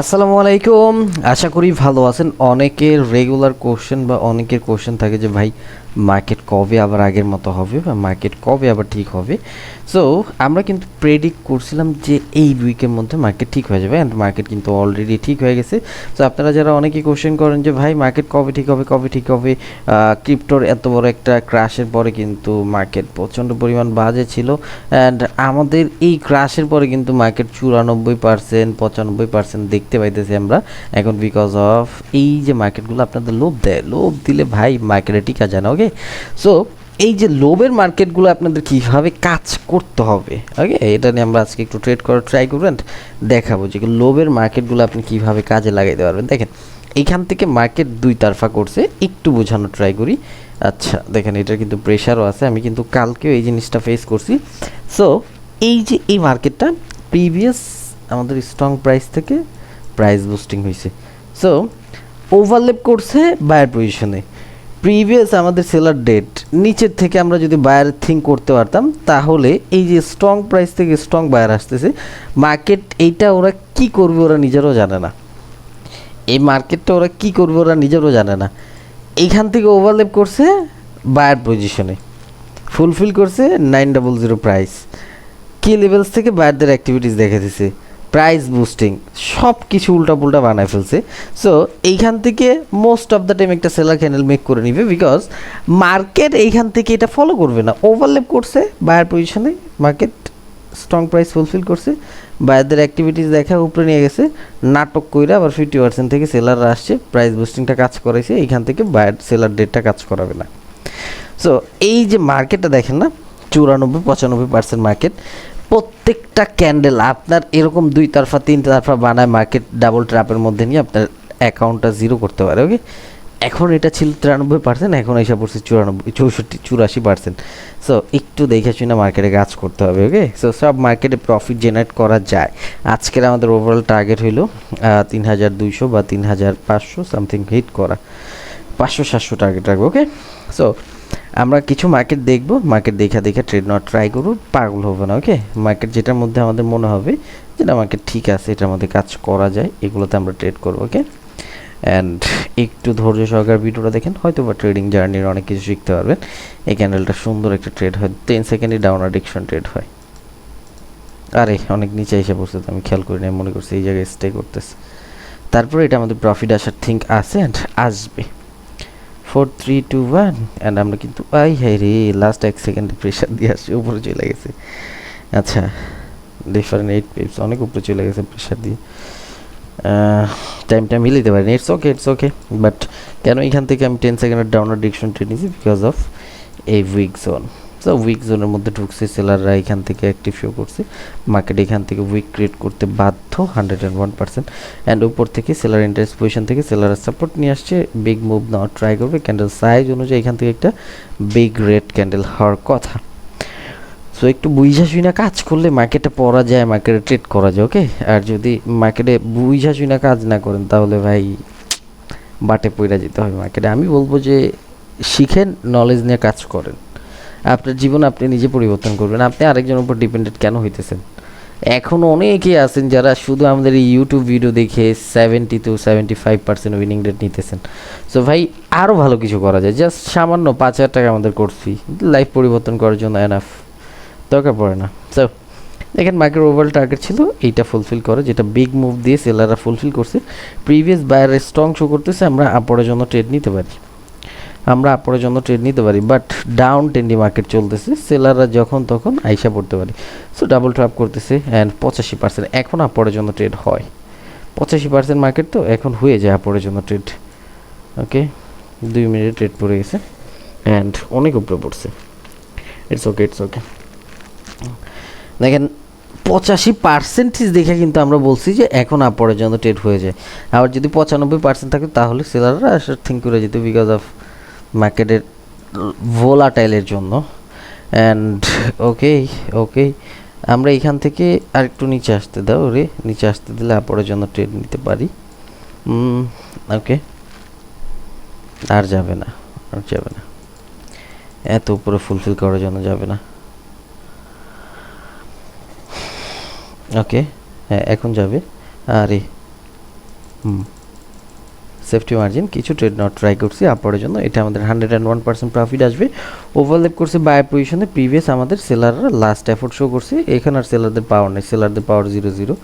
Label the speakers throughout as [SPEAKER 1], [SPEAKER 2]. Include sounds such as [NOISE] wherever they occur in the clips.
[SPEAKER 1] আসসালামু আলাইকুম। আশা করি ভালো আছেন। অনেকের রেগুলার কোশ্চেন বা অনেকের কোশ্চেন থাকে যে, ভাই মার্কেট কবে আবার আগের মতো হবে বা মার্কেট কবে আবার ঠিক হবে? সো আমরা কিন্তু প্রেডিক্ট করছিলাম যে এই উইকের মধ্যে মার্কেট ঠিক হয়ে যাবে অ্যান্ড মার্কেট কিন্তু অলরেডি ঠিক হয়ে গেছে। সো আপনারা যারা অনেকে কোশ্চেন করেন যে, ভাই মার্কেট কবে ঠিক হবে, কবে ঠিক হবে? ক্রিপ্টোর এত বড় একটা ক্রাশের পরে কিন্তু মার্কেট প্রচণ্ড পরিমাণ বাজে ছিল অ্যান্ড আমাদের এই ক্রাশের পরে কিন্তু মার্কেট চুরানব্বই পার্সেন্ট পঁচানব্বই পার্সেন্ট দেখতে পাইতেছি আমরা। এখন বিকজ অফ এই যে মার্কেটগুলো আপনাদের লোভ দেয়, লোভ দিলে ভাই মার্কেটে টিকা যায় না ওকে সো এই যে লোভের মার্কেটগুলো আপনাদের কীভাবে কাজ করতে হবে? ওকে এটা নিয়ে আমরা আজকে একটু ট্রেড করার ট্রাই করবেন দেখাবো যে লোভের মার্কেটগুলো আপনি কীভাবে কাজে লাগাইতে পারবেন। দেখেন, এইখান থেকে মার্কেট দুই তারফা করছে, একটু বোঝানোর ট্রাই করি। আচ্ছা দেখেন, এটার কিন্তু প্রেশারও আছে, আমি কিন্তু কালকেও এই জিনিসটা ফেস করছি। সো এই যে এই মার্কেটটা প্রিভিয়াস আমাদের স্ট্রং প্রাইস থেকে প্রাইস বুস্টিং হয়েছে। সো ওভারলেপ করছে বায়ার পজিশনে প্রিভিয়াস আমাদের সেলার ডেট নিচের থেকে আমরা যদি বায়ার থিঙ্ক করতে পারতাম, তাহলে এই যে স্ট্রং প্রাইস থেকে স্ট্রং বায়ার আসতেছে মার্কেট এইটা ওরা কি করবে ওরা নিজেরও জানে না। এই মার্কেটটা ওরা কি করবে ওরা নিজেরও জানে না। এইখান থেকে ওভারলেপ করছে বায়ার পজিশনে ফুলফিল করছে নাইন ডাবল জিরো প্রাইস কি লেভেলস থেকে বায়ারদের অ্যাক্টিভিটিস দেখে দিছে। প্রাইস বুস্টিং সব কিছু উল্টাপুল্টা বানায় ফেলছে। সো এইখান থেকে মোস্ট অফ দ্য টাইম একটা সেলার ক্যানেল মেক করে নিবে বিকজ মার্কেট এইখান থেকে এটা ফলো করবে না। ওভারলেপ করছে বায়ার পজিশনে মার্কেট স্ট্রং প্রাইস ফুলফিল করছে। বায়ারদের অ্যাক্টিভিটিস দেখা, উপরে নিয়ে গেছে। নাটক কইরা আবার ফিফটি পার্সেন্ট থেকে সেলাররা আসছে। প্রাইস বুস্টিংটা কাজ করাইছে, এইখান থেকে বায়ার সেলার ডেটটা কাজ করাবে না। সো এই যে মার্কেটটা দেখেন না, চুরানব্বই, পঁচানব্বই পার্সেন্ট মার্কেট প্রত্যেকটা ক্যান্ডেল আপনার এরকম দুই তারফা, তিন তারফা বানায় মার্কেট ডাবল ট্র্যাপের মধ্যে নিয়ে আপনার অ্যাকাউন্টটা জিরো করতে পারে ওকে এখন এটা ছিল তিরানব্বই পার্সেন্ট এখন এসে পড়ছে চুরানব্বই, চৌষট্টি, চুরাশি পার্সেন্ট সো একটু দেখে শুনে মার্কেটে কাজ করতে হবে ওকে সো সব মার্কেটে প্রফিট জেনারেট করা যায়। আজকের আমাদের ওভারঅল টার্গেট হইল তিন হাজার দুইশো বা তিন হাজার পাঁচশো সামথিং হিট করা। পাঁচশো, সাতশো টার্গেট রাখব ওকে সো আমরা কিছু মার্কেট দেখব মার্কেট দেখা দেখে ট্রেড নট ট্রাই করব পাগল হবে না ওকে মার্কেট যেটার মধ্যে আমাদের মনে হবে যেটা মার্কেট ঠিক আছে, এটার মধ্যে কাজ করা যায়, এগুলোতে আমরা ট্রেড করব ওকে অ্যান্ড একটু ধৈর্য সহকার ভিডিওটা দেখেন, হয়তো বা ট্রেডিং জার্নির অনেক কিছু শিখতে পারবেন। এই ক্যান্ডেলটা সুন্দর একটা ট্রেড হয় টেন সেকেন্ডে ডাউন অ্যাডিকশন ট্রেড হয়। আরে, অনেক নিচে এসে পড়ছে তো, আমি খেয়াল করি না মনে করছি এই জায়গায় স্টে করতেছে। তারপরে এটা আমাদের প্রফিট আসার থিঙ্ক আছে অ্যান্ড আসবে। Four three two one and আমরা কিন্তু, আই হাই রে লাস্ট এক সেকেন্ডে প্রেশার দিয়ে আসছে, উপরে চলে গেছে। আচ্ছা ডিফারেন্ট এইট পেপস অনেক উপরে চলে গেছে প্রেশার দিয়ে। টাইমটা মিলিতে পারেন it's okay it's okay but কেন এখান থেকে আমি টেন সেকেন্ডের ডাউনার ডিকশন ট্রেড নিয়েছি? বিকজ অফ এই উইক জোন সো উইক জোনের মধ্যে ঢুকছে সেলাররা এখান থেকে অ্যাক্টিভ শো করছে। মার্কেট এখান থেকে উইক ক্রিয়েট করতে বাধ্য hundred and one percent and উপর থেকে সেলার ইন্টারেস্ট পজিশন থেকে সেলারের সাপোর্ট নিয়ে আসছে। বিগ মুভ নেওয়ার ট্রাই করবে। ক্যান্ডেল সাইজ অনুযায়ী এখান থেকে একটা বিগ রেড ক্যান্ডেল হওয়ার কথা। সো একটু বুঝা শুনা কাজ করলে মার্কেটে পড়া যায় মার্কেটে ট্রেড করা যায় ওকে আর যদি মার্কেটে বুঝা শুনা কাজ না করেন, তাহলে ভাই বাটে পইরা যেতে হবে মার্কেটে আমি বলব যে শিখেন নলেজ নিয়ে কাজ করেন। আপনার জীবন আপনি নিজে পরিবর্তন করবেন। আপনি আরেকজনের উপর ডিপেন্ডেন্ট কেন হইতেছেন? এখনও অনেকেই আছেন যারা শুধু আমাদের এই ইউটিউব ভিডিও দেখে seventy two seventy five percent winning rate নিতেছেন। সো ভাই আরও ভালো কিছু করা যায়। জাস্ট সামান্য পাঁচ হাজার টাকা আমাদের করছি লাইফ পরিবর্তন করার জন্য এনাফ দরকার পড়ে না। সো দেখেন মার্কেট ওভারঅল টার্গেট ছিল, এইটা ফুলফিল করে। যেটা বিগ মুভ দিয়ে সেলাররা ফুলফিল করছে। প্রিভিয়াস বায়ার স্ট্রং শো করতেছে, আমরা আপরের জন্য ট্রেড নিতে পারি। আমরা আপরের জন্য ট্রেড নিতে পারি বাট ডাউন টেন্ডি মার্কেট চলতেছে সেলাররা যখন তখন আইসা পড়তে পারি। সো ডাবল ট্রাপ করতেছে অ্যান্ড পঁচাশি পার্সেন্ট এখন আপরের জন্য ট্রেড হয়। পঁচাশি পার্সেন্ট মার্কেট তো এখন হয়ে যায় আপরের জন্য ট্রেড ওকে দুই মিনিটে ট্রেড পড়ে গেছে অ্যান্ড অনেক উপরে পড়ছে। ইটস ওকে ইটস ওকে দেখেন, পঁচাশি পার্সেন্টেজ দেখে কিন্তু আমরা বলছি যে এখন আপরের জন্য ট্রেড হয়ে যায়। আবার যদি পঁচানব্বই পার্সেন্ট থাকে তাহলে সেলাররা থিঙ্ক করে যেত বিকজ অফ মার্কেটের ভোলাটাইলের জন্য। অ্যান্ড ওকে ওকে আমরা এখান থেকে আর একটু নিচে আসতে দাও রে। নিচে আসতে দিলে আপরের জন্য ট্রেড নিতে পারি। ওকে আর যাবে না, আর যাবে না। এত উপরে ফুলফিল করার জন্য যাবে না। ওকে হ্যাঁ এখন যাবে। আরে, হুম। সেফটি মার্জিন, কিছু ট্রেড নট ট্রাই করছি আপরের জন্য। এটা আমাদের hundred and one percent profit আসবে। ওভারলেপ করছে বায়ার পজিশনে প্রিভিয়াস আমাদের সেলাররা লাস্ট এফোর্ট শো করছে। এখানে আর সেলারদের পাওয়ার নেই। সেলারদের পাওয়ার জিরো জিরো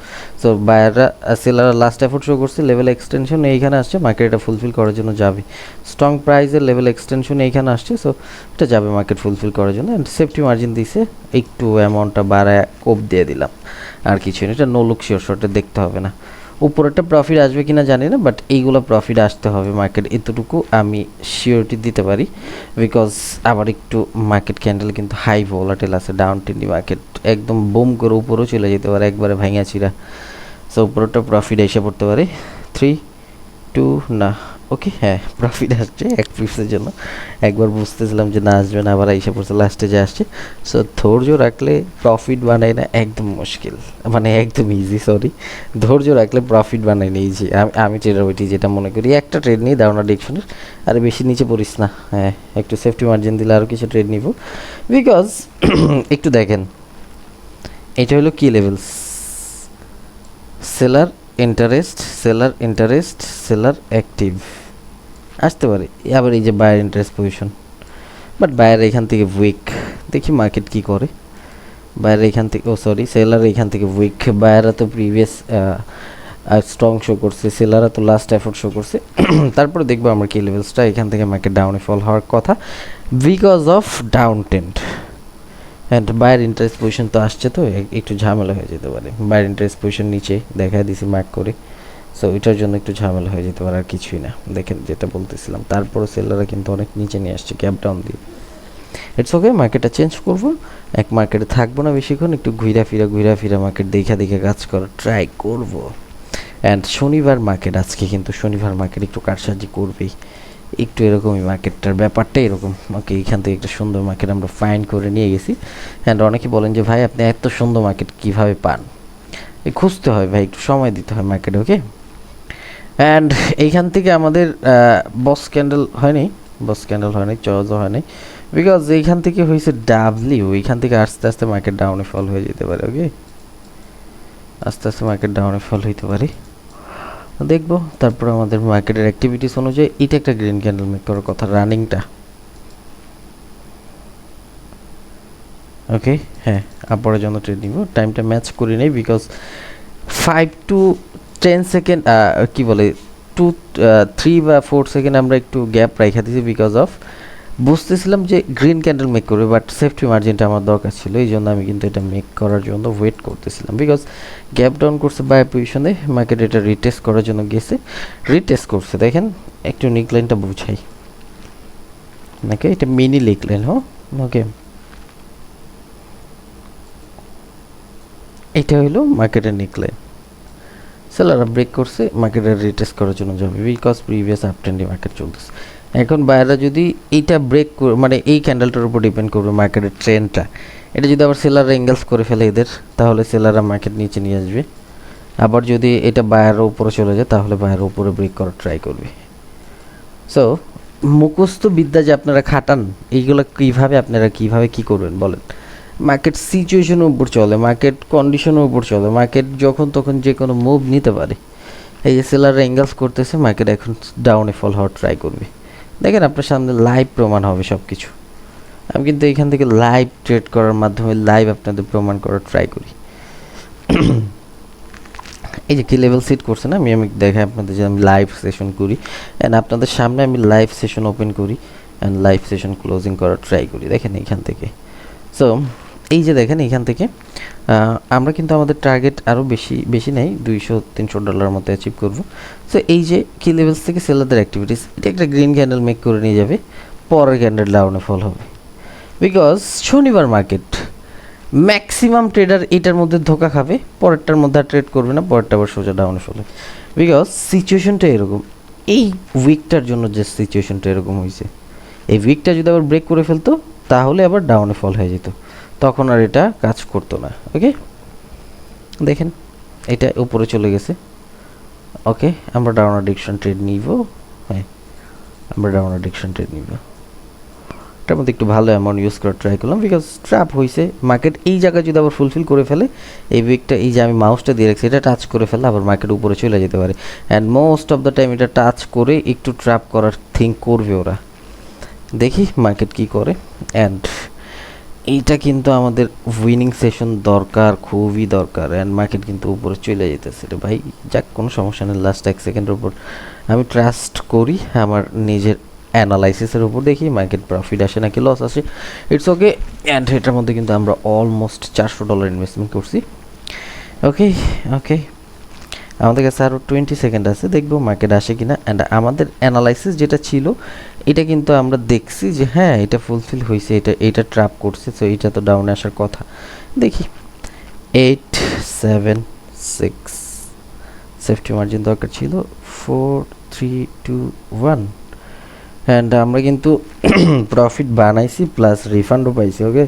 [SPEAKER 1] সো বায়াররা সেলাররা লাস্ট এফোর্ট শো করছে। লেভেল এক্সটেনশন এইখানে আসছে। মার্কেট এটা ফুলফিল করার জন্য যাবে। স্ট্রং প্রাইজের লেভেল এক্সটেনশন এইখানে আসছে। সো এটা যাবে মার্কেট ফুলফিল করার জন্য। অ্যান্ড সেফটি মার্জিন দিছে। একটু অ্যামাউন্টটা বাড়ায়, কোপ দিয়ে দিলাম। আর কিছু না এটা নো লুক শিওর শর্টে দেখতে হবে না। উপরেরটা প্রফিট আসবে কিনা জানি না বাট এইগুলো প্রফিট আসতে হবে মার্কেট এতটুকু আমি শিওরিটি দিতে পারি বিকজ আবার একটু মার্কেট ক্যান্ডেল কিন্তু হাই ভোলাটেল আছে ডাউন টেন্ডি মার্কেট একদম বুম করে উপরেও চলে যেতে পারে, একবারে ভাঙা চিরা সো উপরেরটা প্রফিট এসে পড়তে পারে থ্রি টু না। ওকে হ্যাঁ প্রফিট আসছে এক পিসের জন্য। একবার বুঝতেছিলাম যে না আসবে না, আবার এসে পড়ছে লাস্টে যে আসছে। সো ধৈর্য রাখলে প্রফিট বানাই না একদম মুশকিল। মানে একদম ইজি সরি ধৈর্য রাখলে প্রফিট বানাই না ইজি আমি আমি ট্রেডার যেটা মনে করি, একটা ট্রেড নিই দাওনা ডিকশনের, আর বেশি নিচে পড়িস না। হ্যাঁ একটু সেফটি মার্জিন দিলে আরও কিছু ট্রেড নিব। বিকজ একটু দেখেন, এটা হলো কি levels seller interest seller interest seller active আসতে পারে। আবার এই যে buyer interest position but buyer এখান থেকে উইক দেখি মার্কেট কি করে। বায়ার এখান থেকে ও সরি সেলার এখান থেকে উইক বায়াররা তো প্রিভিয়াস স্ট্রং শো করছে। সেলাররা তো লাস্ট এফোর্ট শো করছে। [CLEARS THROAT] তারপরে দেখব আমরা কি লেভেলসটা এখান থেকে মার্কেট ডাউনে ফল হওয়ার কথা। Because of down trend and buyer interest position তো আসছে তো একটু ঝামেলা হয়ে যেতে পারে। বায়ার ইন্টারেস্ট পজিশন নিচে দেখা দিছি মার্ক করে। সো এটার জন্য একটু ঝামেলা হয়ে যেতে পারে আর কিছুই না। দেখেন যেটা বলতেছিলাম তারপরে সেলাররা কিন্তু অনেক নিচে নিয়ে আসছে ক্যাপ ডাউন দিয়ে। ইটস ওকে মার্কেটটা চেঞ্জ করব। এক মার্কেটে থাকব না বেশিক্ষণ, একটু ঘুরা ফিরা ঘুরা ফিরা মার্কেট দেখা দেখে কাজ করার ট্রাই করব। অ্যান্ড শনিবার মার্কেট আজকে কিন্তু শনিবার মার্কেট একটু কারসাজি করবেই। একটু এরকমই মার্কেটটার ব্যাপারটা এরকম। ওকে এখান থেকে একটা সুন্দর মার্কেট আমরা ফাইন করে নিয়ে গেছি। অ্যান্ড অনেকে বলেন যে, ভাই, আপনি এত সুন্দর মার্কেট কীভাবে পান? এই খুঁজতে হয় ভাই, একটু সময় দিতে হয় মার্কেটে ওকে? অ্যান্ড এইখান থেকে আমাদের বস ক্যান্ডেল হয়নি বস ক্যান্ডেল হয়নি চজ হয়নি। বিকজ এইখান থেকে হয়েছে ডাবলিউ এইখান থেকে আস্তে আস্তে মার্কেট ডাউনে ফল হয়ে যেতে পারে, ওকে? আস্তে আস্তে মার্কেট ডাউনে ফল হইতে পারে। দেখব। তারপর আমাদের মার্কেটের অ্যাক্টিভিটিস অনুযায়ী এটা একটা গ্রিন ক্যান্ডেল মেক করার কথা রানিংটা ওকে হ্যাঁ আপরের জন্য ট্রেড নিব টাইমটা ম্যাচ করি নেই because five to ten second কি বলে টু থ্রি বা ফোর সেকেন্ড আমরা একটু গ্যাপ রেখে দিয়েছি বিকজ অফ বুঝতেছিলাম যে গ্রিন ক্যান্ডেল মেক করবে বাট সেফটি মার্জিনটা আমার দরকার ছিল এই জন্য আমি কিন্তু এটা মেক করার জন্য ওয়েট করতেছিলাম বিকজ গ্যাপ ডাউন করছে বাই পজিশনে মার্কেট এটা রিটেস্ট করার জন্য গেছে রিটেস্ট করছে, দেখেন, একটু নিকলাইনটা বুঝাই। নাকি? এটা মিনি লিকলাইন হ্যাঁ? ওকে এটা হলো মার্কেটের নিকলাইন সেলাররা ব্রেক করছে মার্কেটের রিটেস্ট করার জন্য যাবে because previous up trendy market চলতেছে। এখন বাইরে যদি এইটা ব্রেক করে মানে এই ক্যান্ডেলটার উপর ডিপেন্ড করবে মার্কেটের ট্রেনটা এটা যদি আবার সেলাররা এঙ্গেলস করে ফেলে এদের, তাহলে সেলাররা মার্কেট নিচে নিয়ে আসবে। আবার যদি এটা বায়ারের উপরে চলে যায়, তাহলে বায়ারের উপরে ব্রেক করার ট্রাই করবে। সো মুখস্থ বিদ্যা যে আপনারা খাটান, এইগুলো কীভাবে আপনারা কীভাবে কি করবেন বলেন? মার্কেট সিচুয়েশনের উপর চলে মার্কেট কন্ডিশনের উপর চলে মার্কেট যখন তখন যে কোনো মুভ নিতে পারে। এই যে সেলাররা এঙ্গেলস করতেছে মার্কেট এখন ডাউনে ফল হওয়ার ট্রাই করবে। দেখেন আপনার সামনে লাইভ প্রমাণ হবে সব কিছু আমি কিন্তু এখান থেকে লাইভ ট্রেড করার মাধ্যমে লাইভ আপনাদের প্রমাণ করার ট্রাই করি। এই যে কি লেভেল সিট করছে না আমি আমি দেখাই আপনাদের যে আমি লাইভ সেশন করি। অ্যান্ড আপনাদের সামনে আমি লাইভ সেশন ওপেন করি। অ্যান্ড লাইভ সেশন ক্লোজিং করার ট্রাই করি। দেখেন এখান থেকে। সো এই যে দেখেন এখান থেকে আমরা কিন্তু আমাদের টার্গেট আরও বেশি বেশি নেই, দুইশো, তিনশো ডলার মতো অ্যাচিভ করব। সো এই যে কি লেভেলস থেকে সেলারদের অ্যাক্টিভিটিস এটা একটা গ্রিন ক্যান্ডেল মেক করে নিয়ে যাবে, পরের ক্যান্ডেল ডাউনে ফল হবে। বিকজ শনিবার মার্কেট ম্যাক্সিমাম ট্রেডার এটার মধ্যে ধোকা খাবে, পরেরটার মধ্যে আর ট্রেড করবে না, পরেরটা আবার সোজা ডাউনে ফলে বিকজ সিচুয়েশনটা এরকম, এই উইকটার জন্য যে সিচুয়েশনটা এরকম হয়েছে, এই উইকটা যদি আবার ব্রেক করে ফেলতো, তাহলে আবার ডাউনে ফল হয়ে যেত। তখন আর এটা কাজ করতো না, ওকে? দেখেন, এটা উপরে চলে গেছে। ওকে, আমরা ডাউন অ্যাডিকশন ট্রেড নিব। হ্যাঁ আমরা ডাউন অ্যাডিকশন ট্রেড নিব। এটার মধ্যে একটু ভালো অ্যামাউন্ট ইউজ করার ট্রাই করলাম বিকজ ট্র্যাপ হয়েছে মার্কেট এই জায়গায় যদি আবার ফুলফিল করে ফেলে, এই উইকটা এই যে আমি মাউসটা দিয়ে রাখছি, এটা টাচ করে ফেলে আবার মার্কেট উপরে চলে যেতে পারে। And most of the time এটা টাচ করে একটু ট্র্যাপ করার থিঙ্ক করবে ওরা। দেখি মার্কেট কি করে। অ্যান্ড এইটা কিন্তু আমাদের উইনিং সেশন দরকার, খুবই দরকার। অ্যান্ড মার্কেট কিন্তু উপরে চলে যেতেছে রে ভাই। যাক, কোনো সমস্যা নেই লাস্ট এক সেকেন্ডের উপর। আমি ট্রাস্ট করি, আমার নিজের অ্যানালাইসিসের উপর দেখি মার্কেট প্রফিট আসে নাকি লস আসে। ইটস ওকে অ্যান্ড এটার মধ্যে কিন্তু আমরা অলমোস্ট চারশো ডলার ইনভেস্টমেন্ট করছি। ওকে ওকে আমাদের কাছে আরও টোয়েন্টি সেকেন্ড আছে, দেখব মার্কেট আসে কি না অ্যান্ড আমাদের অ্যানালাইসিস যেটা ছিল, এটা কিন্তু আমরা দেখছি যে হ্যাঁ এটা ফুলফিল হয়েছে, এটা এটা ট্রাপ করছে সো এটা তো ডাউনে আসার কথা। দেখি eight seven six safety margin দরকার ছিল four three two one and আমরা কিন্তু [CLEARS THROAT] প্রফিট বানাইছি প্লাস রিফান্ডও পাইছি ওকে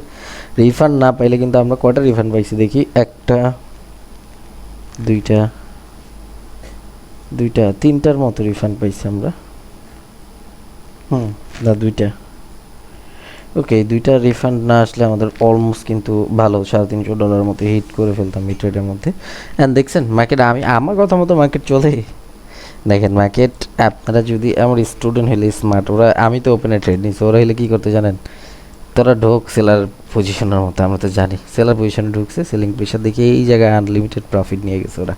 [SPEAKER 1] রিফান্ড না পাইলে কিন্তু আমরা কয়টা রিফান্ড পাইছি দেখি? একটা, দুইটা দুইটা তিনটার মতো রিফান্ড পাইছি আমরা। হুম। না দুইটা। ওকে দুইটা রিফান্ড না আসলে আমাদের অলমোস্ট কিন্তু ভালো সাড়ে তিনশো ডলার মতো হিট করে ফেলতাম ট্রেডের মধ্যে। অ্যান্ড দেখছেন মার্কেট আমি আমার কথা মতো মার্কেট চলে দেখেন মার্কেট আপনারা যদি আমার স্টুডেন্ট হলে স্মার্ট ওরা আমি তো ওপেনে ট্রেড নিচ্ছি ওরা হলে কী করতে জানেন? তোরা ঢোক সেলার পজিশনের মতো আমরা তো জানি। সেলার পজিশনে ঢুকছে সেলিং প্রেশার দেখে এই জায়গায় আনলিমিটেড প্রফিট নিয়ে গেছে ওরা।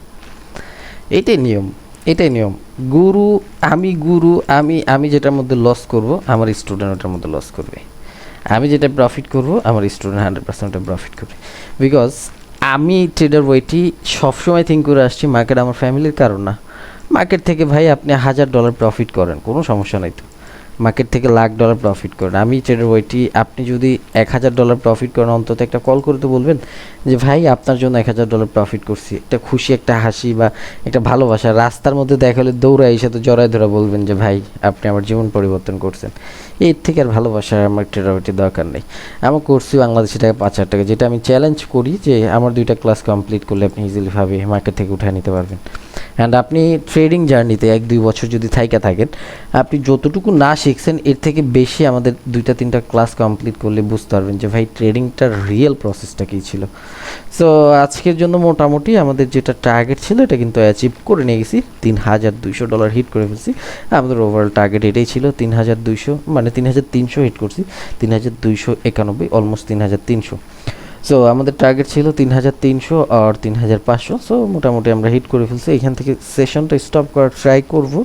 [SPEAKER 1] এইটাই নিয়ম। এটাই নিয়ম। গুরু, আমি গুরু, আমি আমি যেটার মধ্যে লস করব, আমার স্টুডেন্ট ওটার মধ্যে লস করবে। আমি যেটা প্রফিট করব, আমার স্টুডেন্ট হান্ড্রেড পার্সেন্ট ওটা প্রফিট করবে। বিকজ আমি ট্রেডার বইটি সবসময় থিঙ্ক করে আসছি মার্কেট আমার ফ্যামিলির কারণ না। মার্কেট থেকে ভাই আপনি হাজার ডলার প্রফিট করেন, কোনো সমস্যা নাই তো। মার্কেট থেকে লাখ ডলার প্রফিট করেন। আমি ট্রেডার বইটি আপনি যদি এক হাজার ডলার প্রফিট করেন, অন্তত একটা কল করে তো বলবেন যে, ভাই, আপনার জন্য এক হাজার ডলার প্রফিট করছি। একটা খুশি, একটা হাসি বা একটা ভালোবাসা রাস্তার মধ্যে দেখা হলে দৌড়ে এসে তো জড়ায় ধরা বলবেন যে, ভাই, আপনি আমার জীবন পরিবর্তন করছেন। এর থেকে আর ভালোবাসা আমার ট্রেডার বইটির দরকার নেই। আমার করছি বাংলাদেশি টাকা পাঁচ হাজার টাকা, যেটা আমি চ্যালেঞ্জ করি যে, আমার দুইটা ক্লাস কমপ্লিট করলে আপনি ইজিলিভাবে মার্কেট থেকে উঠে নিতে পারবেন। অ্যান্ড আপনি ট্রেডিং জার্নিতে এক দুই বছর যদি থাইকা থাকেন, আপনি যতটুকু না শিখছেন, এর থেকে বেশি আমাদের দুইটা, তিনটা ক্লাস কমপ্লিট করলে বুঝতে পারবেন যে ভাই ট্রেডিংটার রিয়েল প্রসেসটা কী ছিল। সো আজকের জন্য মোটামুটি আমাদের যেটা টার্গেট ছিল, এটা কিন্তু অ্যাচিভ করে নিয়ে গেছি তিন হাজার দুইশো ডলার হিট করে ফেলছি। আমাদের ওভারঅল টার্গেট এটাই ছিল, তিন হাজার দুইশো মানে তিন হাজার তিনশো হিট করছি। তিন হাজার দুইশো একানব্বই অলমোস্ট তিন হাজার তিনশো। সো আমাদের টার্গেট ছিল তিন হাজার তিনশো আর তিন হাজার পাঁচশো। সো মোটামুটি আমরা হিট করে ফেলছি। এখান থেকে সেশনটা স্টপ করার ট্রাই করব।